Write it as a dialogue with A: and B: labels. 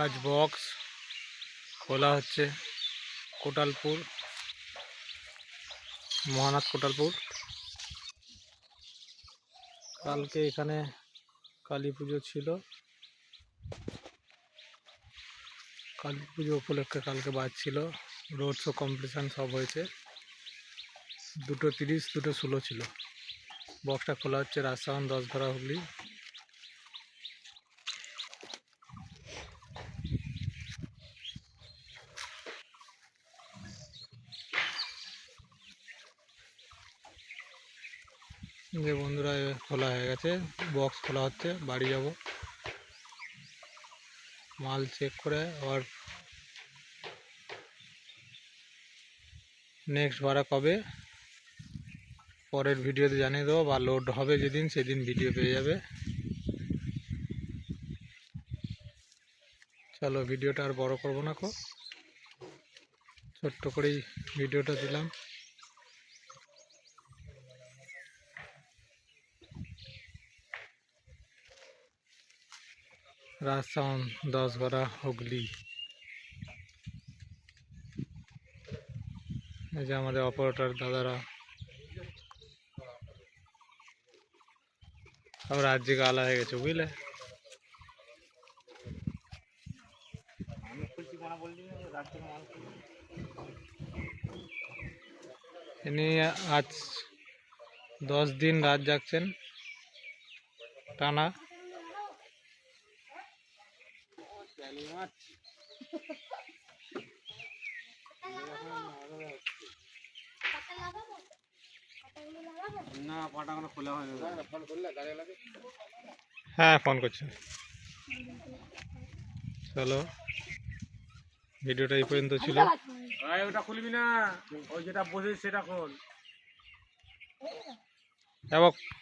A: আজ বক্স খোলা হচ্ছে কোটালপুর, মহানাথ কোটালপুর। কালকে এখানে কালী পুজো ছিল। কালী পুজো উপলক্ষে কালকে বাজ ছিল। রোড শো কম্পিটিশান সব হয়েছে। দুটো তিরিশ, দুটো ষোলো ছিল। বক্সটা খোলা হচ্ছে রাজসাউন দশ ধরা হুগলি। যে বন্ধুরা খোলা হয়ে গেছে বক্স খোলা হচ্ছে, বাড়ি যাব। মাল চেক করে আবার নেক্সট ভাড়া কবে? পরের ভিডিওতে জানিয়ে দেবো, বা লোড হবে যেদিন, সেদিন ভিডিও পেয়ে যাবে। চলো ভিডিওটা আর বড় করব না কো। ছোট্ট করেই ভিডিওটা দিলাম। রাজসাউন দশ গড়া হুগলি। এই যে আমাদের অপারেটর দাদারা। সব রাজ্যে গালা হয়ে গেছে, বুঝলে? ইনি আজ দশ দিন রাত জাগছেন, টানা।
B: না। পাটাগুলো খোলা হয়নি
A: হ্যাঁ ফোন করছে। চলো। ভিডিওটা এই পর্যন্ত ছিল।
B: ওটা খুলবি না। ওই যেটা বসে সেটা খোল।
A: এবং